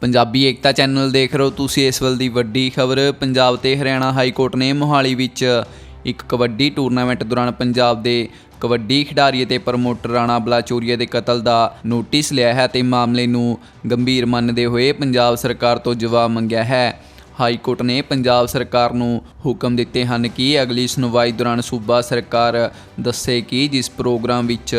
ਪੰਜਾਬੀ ਏਕਤਾ channel ਦੇਖ ਰਹੇ ਹੋ ਤੁਸੀਂ ਇਸ ਵੱਲ ਦੀ ਵੱਡੀ ਖਬਰ। ਪੰਜਾਬ ਤੇ ਹਰਿਆਣਾ ਹਾਈ ਕੋਰਟ ਨੇ ਮੋਹਾਲੀ ਵਿੱਚ ਇੱਕ ਕਬੱਡੀ ਟੂਰਨਾਮੈਂਟ ਦੌਰਾਨ ਪੰਜਾਬ ਦੇ ਕਬੱਡੀ ਖਿਡਾਰੀ ਅਤੇ ਪ੍ਰਮੋਟਰ ਰਾਣਾ ਬਲਾਚੋਰੀਆ ਦੇ ਕਤਲ ਦਾ ਨੋਟਿਸ ਲਿਆ ਹੈ ਤੇ ਮਾਮਲੇ ਨੂੰ ਗੰਭੀਰ ਮੰਨਦੇ ਹੋਏ ਪੰਜਾਬ ਸਰਕਾਰ ਤੋਂ ਜਵਾਬ ਮੰਗਿਆ ਹੈ। ਹਾਈ ਕੋਰਟ ਨੇ ਪੰਜਾਬ ਸਰਕਾਰ ਨੂੰ ਹੁਕਮ ਦਿੱਤੇ ਹਨ ਕਿ ਅਗਲੀ ਸੁਣਵਾਈ ਦੌਰਾਨ ਸੂਬਾ ਸਰਕਾਰ ਦੱਸੇ ਕਿ ਜਿਸ ਪ੍ਰੋਗਰਾਮ ਵਿੱਚ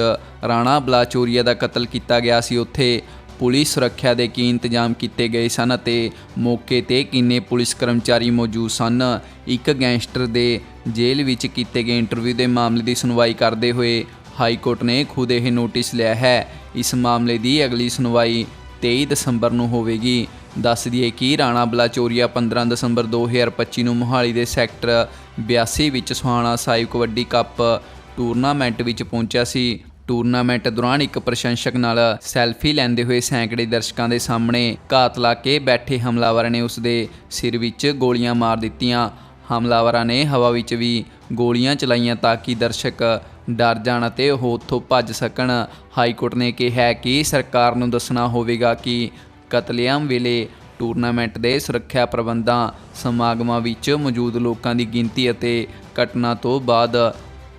ਰਾਣਾ ਬਲਾਚੋਰੀਆ ਦਾ ਕਤਲ ਕੀਤਾ ਗਿਆ ਸੀ, ਉੱਥੇ ਪੁਲਿਸ ਸੁਰੱਖਿਆ ਦੇ ਕੀ ਇੰਤਜ਼ਾਮ ਕੀਤੇ ਗਏ ਸਨ ਅਤੇ ਮੌਕੇ ਤੇ ਕਿੰਨੇ ਪੁਲਿਸ ਕਰਮਚਾਰੀ ਮੌਜੂਦ ਸਨ? ਇੱਕ ਗੈਂਗਸਟਰ ਦੇ ਜੇਲ੍ਹ ਵਿੱਚ ਕੀਤੇ ਗਏ ਇੰਟਰਵਿਊ ਦੇ ਮਾਮਲੇ ਦੀ ਸੁਣਵਾਈ ਕਰਦੇ ਹੋਏ ਹਾਈ ਕੋਰਟ ਨੇ ਖੁਦ ਇਹ ਨੋਟਿਸ ਲਿਆ ਹੈ। ਇਸ ਮਾਮਲੇ ਦੀ ਅਗਲੀ ਸੁਣਵਾਈ 23 ਦਸੰਬਰ ਨੂੰ ਹੋਵੇਗੀ। ਦੱਸ ਦਈਏ ਕਿ ਰਾਣਾ ਬਲਾਚੋਰੀਆ 15 ਦਸੰਬਰ 2025 ਨੂੰ ਮੋਹਾਲੀ ਦੇ ਸੈਕਟਰ 82 ਵਿੱਚ ਸੁਹਾਣਾ ਸਾਹਿਬ ਕਬੱਡੀ ਕੱਪ ਟੂਰਨਾਮੈਂਟ ਵਿੱਚ ਪਹੁੰਚਿਆ ਸੀ। ਟੂਰਨਾਮੈਂਟ ਦੌਰਾਨ ਇੱਕ ਪ੍ਰਸ਼ੰਸਕ ਨਾਲ ਸੈਲਫੀ ਲੈਂਦੇ ਹੋਏ ਸੈਂਕੜੇ ਦਰਸ਼ਕਾਂ ਦੇ ਸਾਹਮਣੇ ਘਾਤ ਲਾ ਕੇ ਬੈਠੇ ਹਮਲਾਵਰਾਂ ਨੇ ਉਸ ਦੇ ਸਿਰ ਵਿੱਚ ਗੋਲੀਆਂ ਮਾਰ ਦਿੱਤੀਆਂ। ਹਮਲਾਵਰਾਂ ਨੇ ਹਵਾ ਵਿੱਚ ਵੀ ਗੋਲੀਆਂ ਚਲਾਈਆਂ ਤਾਂ ਕਿ ਦਰਸ਼ਕ ਡਰ ਜਾਣ ਅਤੇ ਉਹ ਉੱਥੋਂ ਭੱਜ ਸਕਣ। ਹਾਈ ਕੋਰਟ ਨੇ ਕਿਹਾ ਕਿ ਸਰਕਾਰ ਨੂੰ ਦੱਸਣਾ ਹੋਵੇਗਾ ਕਿ ਕਤਲੇਆਮ ਵੇਲੇ ਟੂਰਨਾਮੈਂਟ ਦੇ ਸੁਰੱਖਿਆ ਪ੍ਰਬੰਧਾਂ ਸਮਾਗਮਾਂ ਵਿੱਚ ਮੌਜੂਦ ਲੋਕਾਂ ਦੀ ਗਿਣਤੀ ਅਤੇ ਘਟਨਾ ਤੋਂ ਬਾਅਦ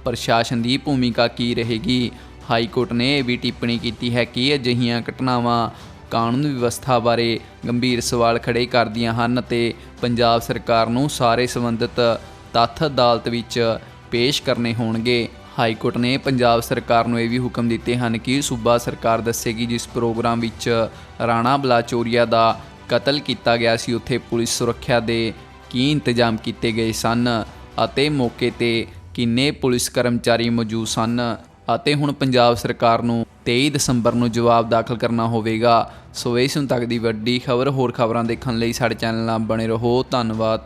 ਪ੍ਰਸ਼ਾਸਨ ਦੀ ਭੂਮਿਕਾ ਕੀ ਰਹੇਗੀ। ਹਾਈ ਕੋਰਟ ਨੇ ਇਹ ਵੀ ਟਿੱਪਣੀ ਕੀਤੀ ਹੈ ਕਿ ਅਜਿਹੀਆਂ ਘਟਨਾਵਾਂ ਕਾਨੂੰਨ ਵਿਵਸਥਾ ਬਾਰੇ ਗੰਭੀਰ ਸਵਾਲ ਖੜੇ ਕਰਦੀਆਂ ਹਨ ਅਤੇ ਪੰਜਾਬ ਸਰਕਾਰ ਨੂੰ ਸਾਰੇ ਸੰਬੰਧਿਤ ਤੱਥ ਅਦਾਲਤ ਵਿੱਚ ਪੇਸ਼ ਕਰਨੇ ਹੋਣਗੇ। ਹਾਈ ਕੋਰਟ ਨੇ ਪੰਜਾਬ ਸਰਕਾਰ ਨੂੰ ਇਹ ਵੀ ਹੁਕਮ ਦਿੱਤੇ ਹਨ ਕਿ ਸੂਬਾ ਸਰਕਾਰ ਦੱਸੇਗੀ ਜਿਸ ਪ੍ਰੋਗਰਾਮ ਵਿੱਚ ਰਾਣਾ ਬਲਾਚੋਰੀਆ ਦਾ ਕਤਲ ਕੀਤਾ ਗਿਆ ਸੀ, ਉੱਥੇ ਪੁਲਿਸ ਸੁਰੱਖਿਆ ਦੇ ਕੀ ਇੰਤਜ਼ਾਮ ਕੀਤੇ ਗਏ ਸਨ ਅਤੇ ਮੌਕੇ ਤੇ ਕਿੰਨੇ ਪੁਲਿਸ ਕਰਮਚਾਰੀ ਮੌਜੂਦ ਸਨ। ਅਤੇ ਹੁਣ ਪੰਜਾਬ ਸਰਕਾਰ ਨੂੰ 23 ਦਸੰਬਰ ਨੂੰ ਜਵਾਬ ਦਾਖਲ ਕਰਨਾ ਹੋਵੇਗਾ। ਸੋ ਇਸ ਹੁਣ ਤੱਕ ਦੀ ਵੱਡੀ ਖਬਰ, ਹੋਰ ਖਬਰਾਂ ਦੇਖਣ ਲਈ ਸਾਡੇ ਚੈਨਲ ਨਾਲ ਬਣੇ ਰਹੋ। ਧੰਨਵਾਦ।